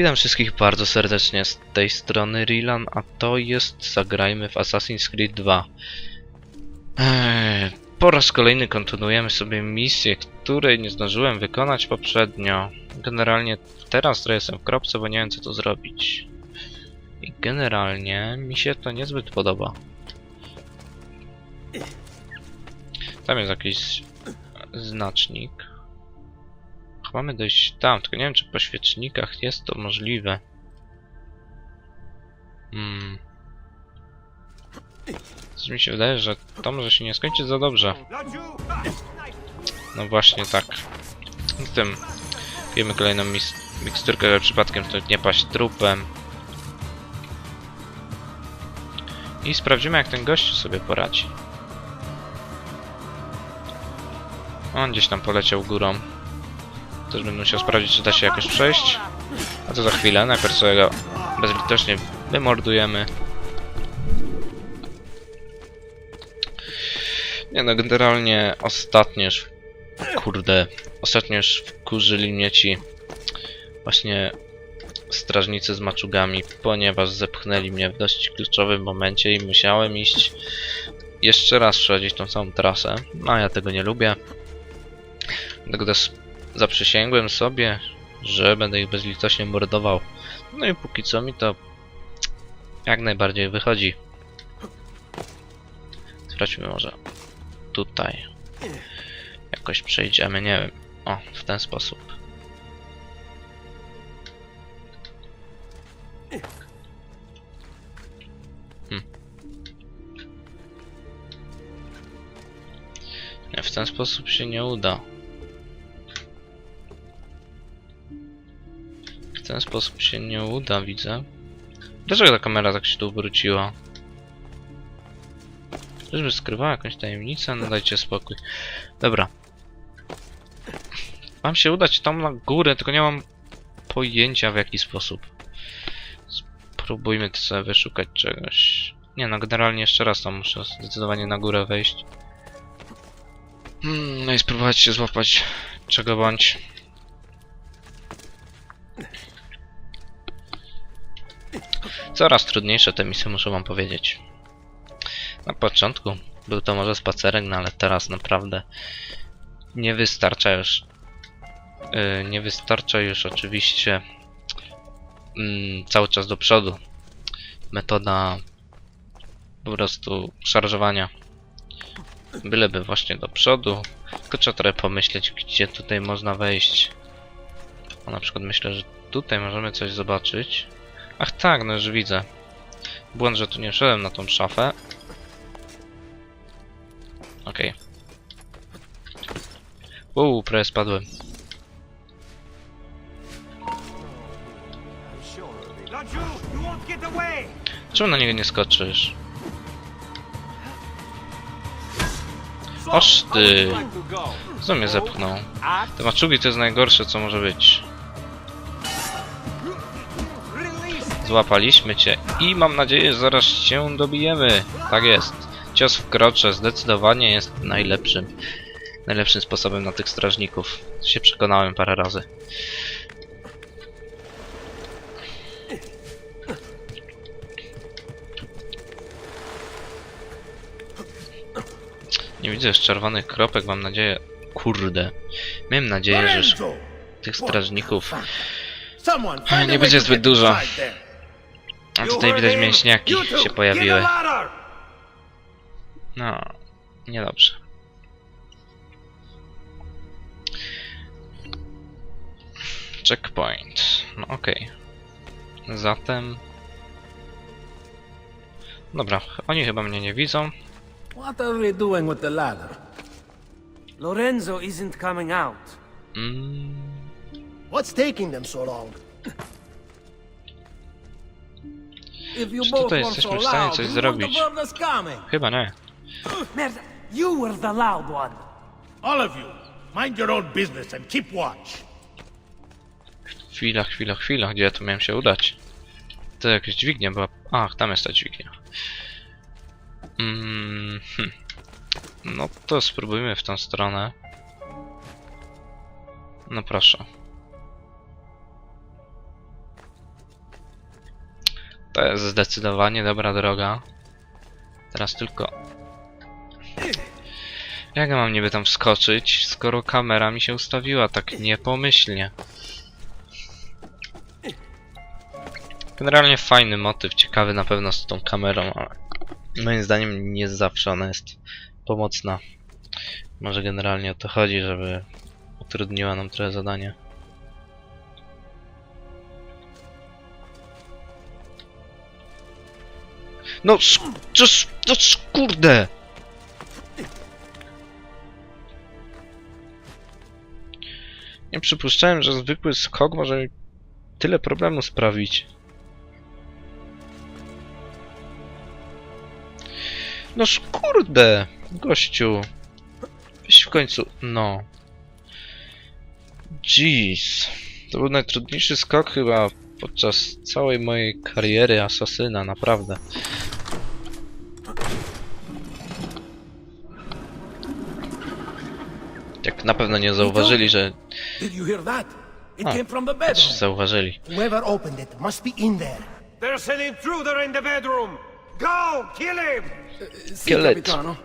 Witam wszystkich bardzo serdecznie z tej strony Rilan, a to jest Zagrajmy w Assassin's Creed 2. Eee, po raz kolejny kontynuujemy sobie misję, której nie zdążyłem wykonać poprzednio. Generalnie teraz trochę jestem w kropce, bo nie wiem co tu zrobić. I generalnie mi się to niezbyt podoba. Tam jest jakiś znacznik. Mamy dojść tam, tylko nie wiem czy po świecznikach jest to możliwe. Hmm. Coś mi się wydaje, że to może się nie skończyć za dobrze. No właśnie tak. Zatem pijemy kolejną miksturkę, żeby przypadkiem tu nie paść trupem. I sprawdzimy jak ten gościu sobie poradzi. On gdzieś tam poleciał górą. Też będę musiał sprawdzić, czy da się jakoś przejść. A to za chwilę. Najpierw sobie go bezlitośnie wymordujemy. Nie no, generalnie ostatnio już... Kurde. Ostatnio już wkurzyli mnie ci... Właśnie... Strażnicy z maczugami, ponieważ zepchnęli mnie w dość kluczowym momencie i musiałem iść jeszcze raz przechodzić tą samą trasę. No, ja tego nie lubię. Dlatego też zaprzysięgłem sobie, że będę ich bezlitośnie mordował. No i póki co mi to jak najbardziej wychodzi. Sprawdźmy może tutaj. Jakoś przejdziemy, nie wiem. O, w ten sposób. Hmm. Nie, w ten sposób się nie uda. Ten sposób się nie uda, widzę. Dlaczego ta kamera tak się tu obróciła? Czyżby skrywała jakąś tajemnicę? No dajcie spokój. Dobra. Mam się udać tam na górę, tylko nie mam pojęcia w jaki sposób. Spróbujmy sobie wyszukać czegoś. Nie no, generalnie jeszcze raz tam muszę zdecydowanie na górę wejść. Hmm, no i spróbować się złapać czego bądź. Coraz trudniejsze te misje, muszę wam powiedzieć. Na początku był to może spacerek, no ale teraz naprawdę nie wystarcza już. Yy, nie wystarcza już oczywiście mm, cały czas do przodu. Metoda po prostu szarżowania. Byleby właśnie do przodu. Tylko trzeba trochę pomyśleć, gdzie tutaj można wejść. Na przykład myślę, że tutaj możemy coś zobaczyć. Ach tak, no już widzę. Błąd, że tu nie szedłem na tą szafę. Okej. Okay. Uuu, prawie spadłem. Czemu na niego nie skoczysz? Oż ty! Co mnie zepchnął? Te maczugi to jest najgorsze, co może być. Złapaliśmy cię i mam nadzieję, że zaraz cię dobijemy. Tak jest. Cios w krocze zdecydowanie jest najlepszym. Najlepszym sposobem na tych strażników. Się przekonałem parę razy. Nie widzę już czerwonych kropek, mam nadzieję... Kurde. Miałem nadzieję, że tych strażników... Nie będzie zbyt dużo. A tutaj widać mięśniaki się pojawiły. No, niedobrze. Checkpoint. No okej. Zatem... Dobra, oni chyba mnie nie widzą. What are they doing with the ladder? Lorenzo isn't coming out. Mm, What's taking them so long? Czy tutaj were jesteśmy w stanie coś zrobić? chyba nie. Merda, you were the loud one. All of you, mind your own business and keep watch. Chwila, chwila, chwila. Gdzie ja tu miałem się udać? To jakaś dźwignia była... Ach, tam jest ta dźwignia. Mm, hm. No to spróbujmy w tą stronę. No proszę. To jest zdecydowanie dobra droga. Teraz tylko... Jak ja mam niby tam wskoczyć, skoro kamera mi się ustawiła tak niepomyślnie? Generalnie fajny motyw, ciekawy na pewno z tą kamerą, ale moim zdaniem nie zawsze ona jest pomocna. Może generalnie o to chodzi, żeby utrudniła nam trochę zadanie. No, to s- kurde! Nie przypuszczałem, że zwykły skok może mi tyle problemu sprawić. No kurde, gościu. Weź w końcu, no. Jeez. To był najtrudniejszy skok chyba podczas całej mojej kariery asasyna, naprawdę. Na pewno nie zauważyli, że... Did you hear that? It came from the Czy bedroom. zauważyli. Whoever opened it must be in there. There's an intruder in the bedroom. Go, kill him. Si, Kill it. capitano.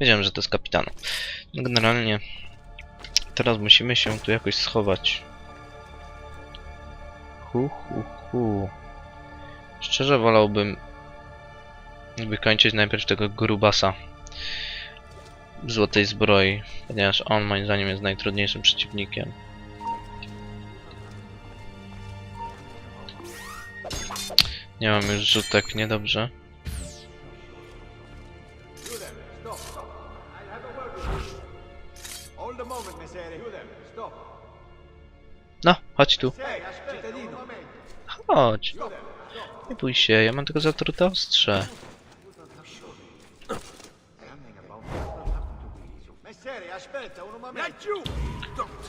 Wiedziałem, że to jest kapitana. No generalnie... Teraz musimy się tu jakoś schować. Hu, hu, hu. Szczerze wolałbym wykończyć najpierw tego grubasa złotej zbroi, ponieważ on moim zdaniem jest najtrudniejszym przeciwnikiem. Nie mam już rzutek, niedobrze. No, chodź tu. Chodź. Nie bój się, ja mam tylko zatrute ostrze.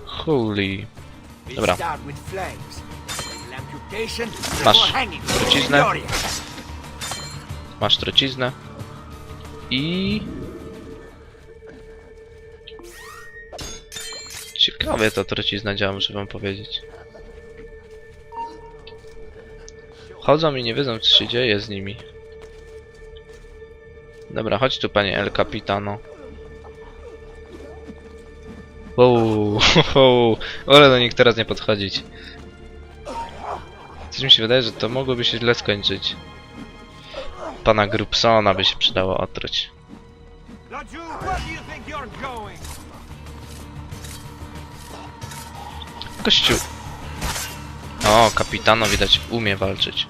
Holy. Dobra. Masz truciznę. Masz truciznę. I... Ciekawie ta trucizna działa, muszę wam powiedzieć. Chodzą i nie wiedzą, co się dzieje z nimi. Dobra, chodź tu, panie El Capitano. Wow, wow, ale do nich teraz nie podchodzić. Coś mi się wydaje, że to mogłoby się źle skończyć. Pana Grubsona by się przydało otruć. Kościół. O, kapitano widać umie walczyć.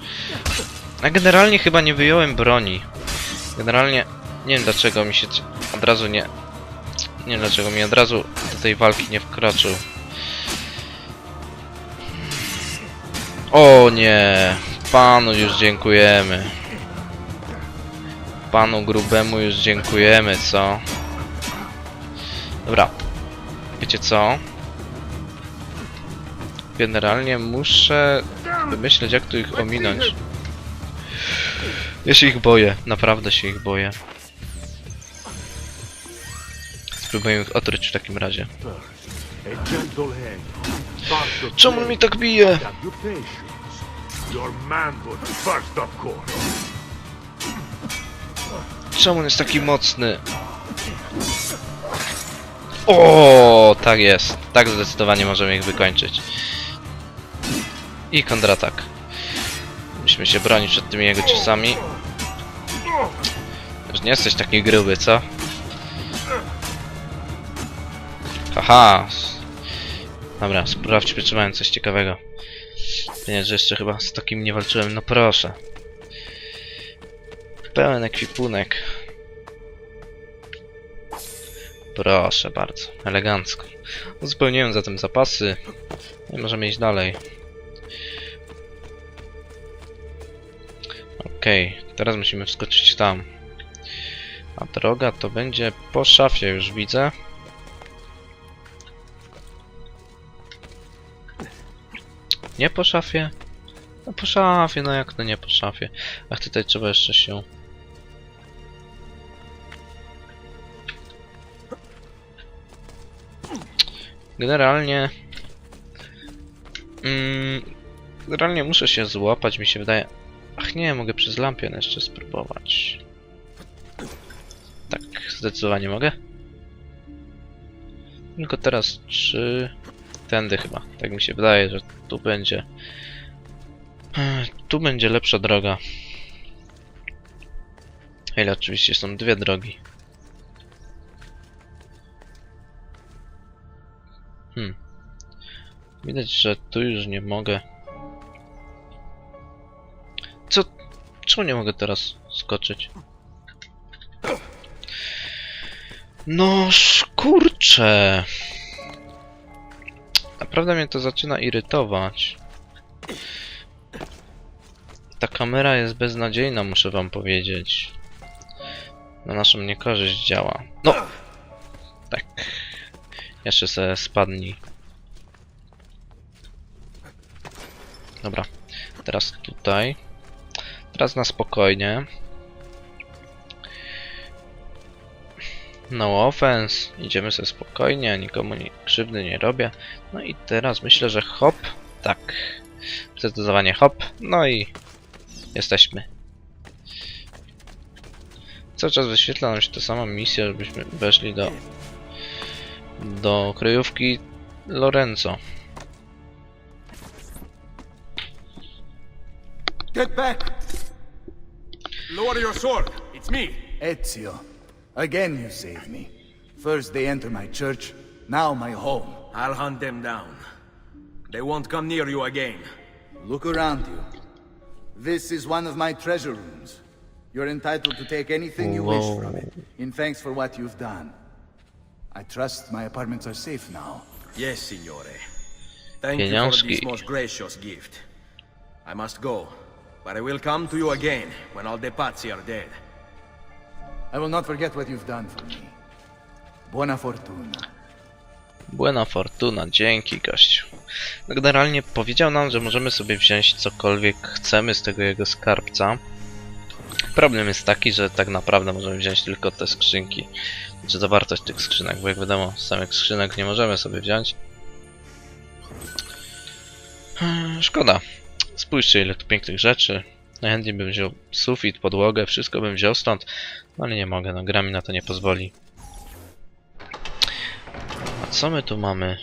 A generalnie chyba nie wyjąłem broni. Generalnie nie wiem dlaczego mi się od razu nie... Nie wiem dlaczego mi od razu tej walki nie wkroczył. O nie! Panu już dziękujemy. Panu grubemu już dziękujemy, co? Dobra. Wiecie co? Generalnie muszę wymyśleć jak tu ich ominąć. Ja się ich boję, naprawdę się ich boję. Spróbuję ich otruć w takim razie. Czemu on mi tak bije? Czemu on jest taki mocny? O, tak jest. Tak zdecydowanie możemy ich wykończyć. I kontratak. Musimy się bronić przed tymi jego ciosami. Już nie jesteś taki gruby, co? Haha. Dobra, sprawdźmy, czy mają coś ciekawego. Nie, że jeszcze chyba z takim nie walczyłem. No proszę. Pełen ekwipunek. Proszę bardzo, elegancko. Uzupełniłem zatem zapasy możemy iść dalej. Okej, teraz musimy wskoczyć tam. A droga to będzie po szafie, już widzę. Nie po szafie? No po szafie, no jak to nie po szafie? Ach, tutaj trzeba jeszcze się... Generalnie... Mm, generalnie muszę się złapać, mi się wydaje... Ach nie, mogę przez lampion jeszcze spróbować. Tak, zdecydowanie mogę. Tylko teraz czy... Tędy chyba. Tak mi się wydaje, że tu będzie... Tu będzie lepsza droga. Ile oczywiście są dwie drogi. Hmm. Widać, że tu już nie mogę. Co? Czemu nie mogę teraz skoczyć? No kurczę. Naprawdę mnie to zaczyna irytować. Ta kamera jest beznadziejna, muszę wam powiedzieć. Na naszą niekorzyść działa. No! Tak. Jeszcze se spadnij. Dobra. Teraz tutaj. Teraz na spokojnie. No offense. Idziemy sobie spokojnie, nikomu nie, krzywdy nie robię. No i teraz myślę, że hop. Tak. Zdecydowanie hop. No i jesteśmy. Cały czas wyświetla nam się ta sama misja, żebyśmy weszli do do kryjówki Lorenzo. Get back! Lower your sword. It's me. Ezio, again you saved me. First they enter my church, now my home. I'll hunt them down. They won't come near you again. Look around you. This is one of my treasure rooms. You're entitled to take anything you wish from it, in thanks for what you've done. I trust my apartments are safe now. Yes, signore. Thank you for this most gracious gift. I must go, but I will come to you again when all the Pazzi are dead. I will not forget what you've done for me. Buona fortuna. Buena fortuna, dzięki gościu. No generalnie powiedział nam, że możemy sobie wziąć cokolwiek chcemy z tego jego skarbca. Problem jest taki, że tak naprawdę możemy wziąć tylko te skrzynki. Znaczy zawartość tych skrzynek, bo jak wiadomo, samych skrzynek nie możemy sobie wziąć. Hmm, Szkoda. Spójrzcie ile tu pięknych rzeczy. Najchętniej bym wziął sufit, podłogę, wszystko bym wziął stąd. No ale nie mogę, no gra mi na to nie pozwoli. A co my tu mamy?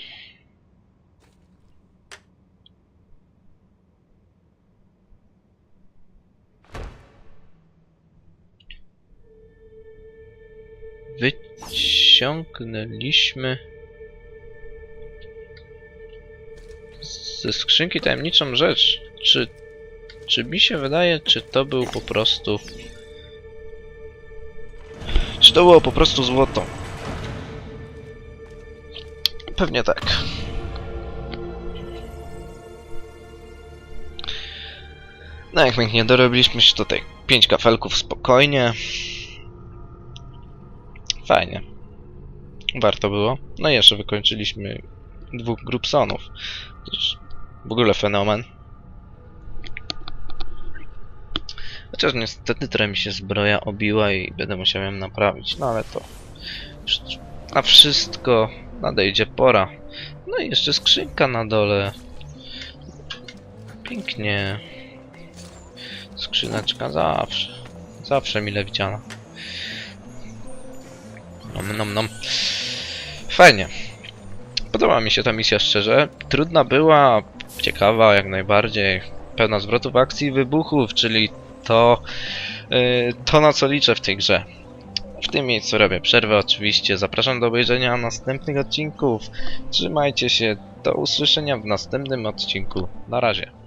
Wyciągnęliśmy ze skrzynki tajemniczą rzecz. Czy, czy mi się wydaje, czy to był po prostu... Czy to było po prostu złoto? Pewnie tak. No jak pięknie dorobiliśmy się tutaj 5 kafelków spokojnie. Fajnie. Warto było. No i jeszcze wykończyliśmy dwóch Grubsonów. W ogóle fenomen. Chociaż niestety trochę mi się zbroja obiła i będę musiał ją naprawić. No ale to... Na wszystko nadejdzie pora. No i jeszcze skrzynka na dole. Pięknie. Skrzyneczka zawsze. Zawsze mile widziana. Nom, nom, nom. Fajnie. Podoba mi się ta misja szczerze. Trudna była, ciekawa jak najbardziej. Pełna zwrotów akcji i wybuchów, czyli to, yy, to na co liczę w tej grze. W tym miejscu robię przerwę oczywiście. Zapraszam do obejrzenia następnych odcinków. Trzymajcie się. Do usłyszenia w następnym odcinku. Na razie.